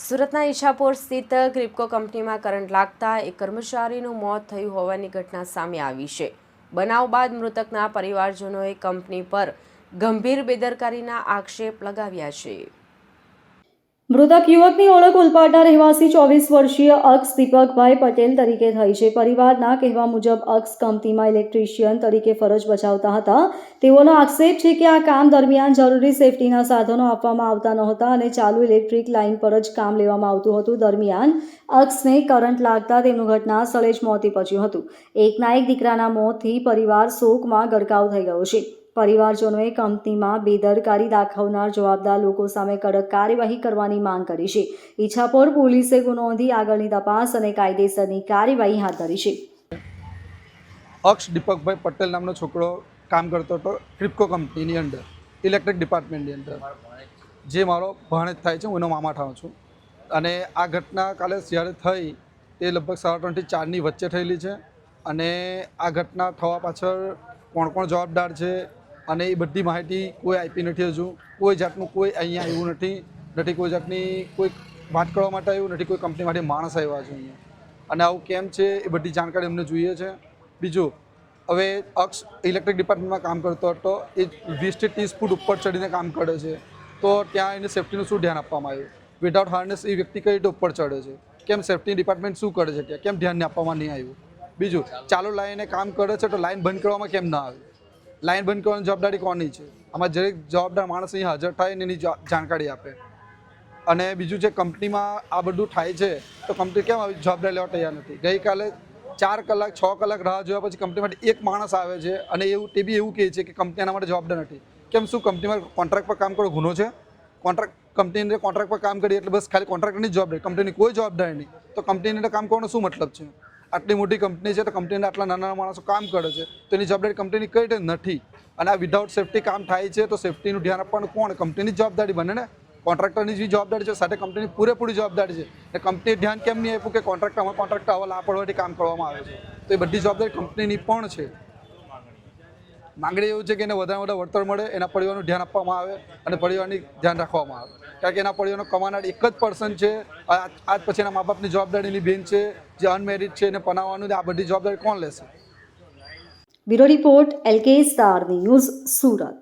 સુરતના ઈશાપોર સ્થિત ક્રિપ્કો કંપનીમાં કરંટ લાગતા એક કર્મચારીનું મોત થયું હોવાની ઘટના સામે આવી છે. બનાવ બાદ મૃતકના પરિવારજનોએ કંપની પર ગંભીર બેદરકારીના આક્ષેપ લગાવ્યા છે. મૃતક યુવકની ઓળખ ઉલપાડના રહેવાસી ચોવીસ વર્ષીય અક્ષ દીપકભાઈ પટેલ તરીકે થઈ છે. પરિવારના કહેવા મુજબ, અક્ષ કંપનીમાં ઇલેક્ટ્રિશિયન તરીકે ફરજ બજાવતા હતા. તેઓનો આક્ષેપ છે કે આ કામ દરમિયાન જરૂરી સેફટીના સાધનો આપવામાં આવતા નહોતા અને ચાલુ ઇલેક્ટ્રિક લાઇન પર જ કામ લેવામાં આવતું હતું. દરમિયાન અક્ષને કરંટ લાગતા તેમનું ઘટના સ્થળે જ મોત નીપજ્યું હતું. એકના એક દીકરાના મોતથી પરિવાર શોકમાં ગરકાવ થઈ ગયો છે. પરિવારજનોએ કંપનીમાં બેદરકારી દાખવનાર જવાબદાર લોકો સામે કડક કાર્યવાહી કરવાની માંગ કરી છે. ઈચ્છાપોર પોલીસે ગુનો નોંધી આગળની તપાસ અને કાયદેસરની કાર્યવાહી હાથ ધરી છે. અક્ષ દીપકભાઈ પટેલ નામનો છોકરો કામ કરતો હતો ક્રિપ્કો કંપનીની અંદર, ઇલેક્ટ્રિક ડિપાર્ટમેન્ટની અંદર. જે મારો ભાણેજ થાય છે, હું એનો મામા થાઉં છું. અને આ ઘટના કાલે જ્યારે થઈ તે લગભગ સાડા ત્રણથી ચારની વચ્ચે થયેલી છે. અને આ ઘટના થવા પાછળ કોણ કોણ જવાબદાર છે અને એ બધી માહિતી કોઈ આપી નથી હજુ. કોઈ જાતનું કોઈ અહીંયા આવ્યું નથી. નથી કોઈ જાતની કોઈ વાત કરવા માટે આવ્યું, નથી કોઈ કંપની માટે માણસ આવ્યા છે અહીંયા. અને આવું કેમ છે એ બધી જાણકારી અમને જોઈએ છે. બીજું, હવે અક્ષ ઇલેક્ટ્રિક ડિપાર્ટમેન્ટમાં કામ કરતો હતો, એ વીસથી ત્રીસ ફૂટ ઉપર ચડીને કામ કરે છે. તો ત્યાં એને સેફ્ટીનું શું ધ્યાન આપવામાં આવ્યું? વિધાઉટ હાર્નેસ એ વ્યક્તિ કઈ રીતે ઉપર ચડે છે? કેમ સેફ્ટી ડિપાર્ટમેન્ટ શું કરે છે ત્યાં? કેમ ધ્યાન આપવામાં નહીં આવ્યું? બીજું, ચાલુ લાઈને કામ કરે છે તો લાઈન બંધ કરવામાં કેમ ના આવ્યું લાઈન બંધ કરવાની જવાબદારી કોની છે? આમાં દરેક જવાબદાર માણસ અહીં હાજર થાય ને એની જાણકારી આપે. અને બીજું જે કંપનીમાં આ બધું થાય છે, તો કંપની કેમ આવી જવાબદારી લેવા તૈયાર નથી? ગઈકાલે ચાર કલાક, છ કલાક રાહ જોયા પછી કંપની માટે એક માણસ આવે છે અને એવું તે બી એવું કહે છે કે કંપની એના માટે જવાબદાર નથી. કેમ શું કંપનીમાં કોન્ટ્રાક્ટ પર કામ કરો ગુનો છે? કોન્ટ્રાક્ટ કંપનીને કોન્ટ્રાક્ટ પર કામ કરીએ એટલે બસ ખાલી કોન્ટ્રાક્ટની જ જવાબદારી. કંપનીની કોઈ જવાબદારી નહીં. તો કંપનીની કામ કરવાનો શું મતલબ છે? આટલી મોટી કંપની છે તો કંપનીના આટલા નાના માણસો કામ કરે છે. તો એની જવાબદારી કંપનીની કઈ રીતે નથી. અને આ વિધાઉટ સેફ્ટી કામ થાય છે તો સેફ્ટીનું ધ્યાન આપવાનું કોણ? કંપનીની જવાબદારી બને ને? કોન્ટ્રાક્ટરની જે જવાબદારી છે સાથે કંપનીની પૂરેપૂરી જવાબદારી છે. એ કંપનીએ ધ્યાન કેમ નહીં આપ્યું કે કોન્ટ્રાક્ટર અમારા કોન્ટ્રાક્ટર આવા લાપરવાથી કામ કરવામાં આવે છે. તો એ બધી જવાબદારી કંપનીની પણ છે. માંગણી એવું છે કે એને વધારે વધારે વળતર મળે, એના પરિવારનું ધ્યાન આપવામાં આવે અને પરિવારની ધ્યાન રાખવામાં આવે. કારણ કે એના પરિવારનો કમાનાર એક જ પર્સન છે. આજ પછી એના મા બાપની જવાબદારીની બેન છે, જે અનમેરિડ છે, એને પનાવવાનું આ બધી જવાબદારી કોણ લેશે? Bureau report L K star news Surat.